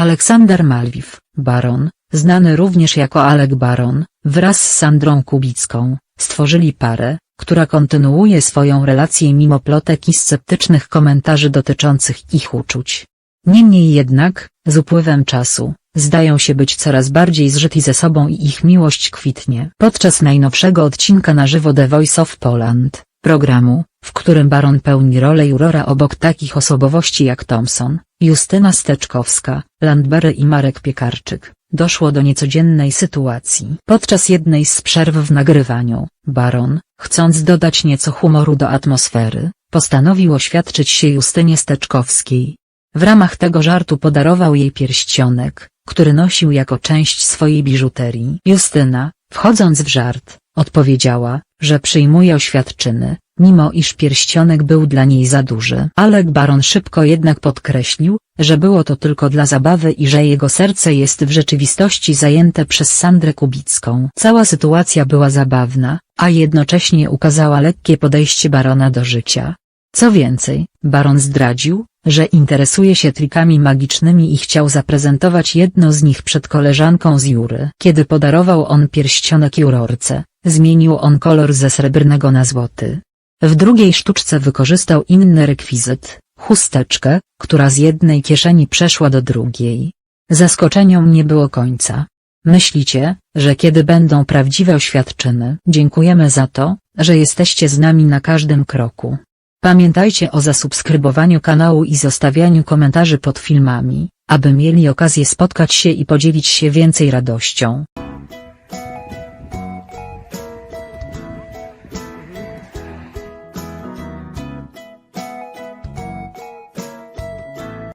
Aleksander Malwiw, baron, znany również jako Alek Baron, wraz z Sandrą Kubicką, stworzyli parę, która kontynuuje swoją relację mimo plotek i sceptycznych komentarzy dotyczących ich uczuć. Niemniej jednak, z upływem czasu, zdają się być coraz bardziej zżyti ze sobą i ich miłość kwitnie. Podczas najnowszego odcinka na żywo The Voice of Poland, programu, w którym Baron pełni rolę jurora obok takich osobowości jak Thompson, Justyna Steczkowska, Landberry i Marek Piekarczyk, doszło do niecodziennej sytuacji. Podczas jednej z przerw w nagrywaniu, Baron, chcąc dodać nieco humoru do atmosfery, postanowił oświadczyć się Justynie Steczkowskiej. W ramach tego żartu podarował jej pierścionek, który nosił jako część swojej biżuterii. Justyna, wchodząc w żart, odpowiedziała, że przyjmuje oświadczyny, mimo iż pierścionek był dla niej za duży. Alek Baron szybko jednak podkreślił, że było to tylko dla zabawy i że jego serce jest w rzeczywistości zajęte przez Sandrę Kubicką. Cała sytuacja była zabawna, a jednocześnie ukazała lekkie podejście Barona do życia. Co więcej, Baron zdradził, że interesuje się trikami magicznymi i chciał zaprezentować jedno z nich przed koleżanką z Jury. Kiedy podarował on pierścionek jurorce, zmienił on kolor ze srebrnego na złoty. W drugiej sztuczce wykorzystał inny rekwizyt, chusteczkę, która z jednej kieszeni przeszła do drugiej. Zaskoczeniom nie było końca. Myślicie, że kiedy będą prawdziwe oświadczyny? Dziękujemy za to, że jesteście z nami na każdym kroku. Pamiętajcie o zasubskrybowaniu kanału i zostawianiu komentarzy pod filmami, aby mieli okazję spotkać się i podzielić się więcej radością.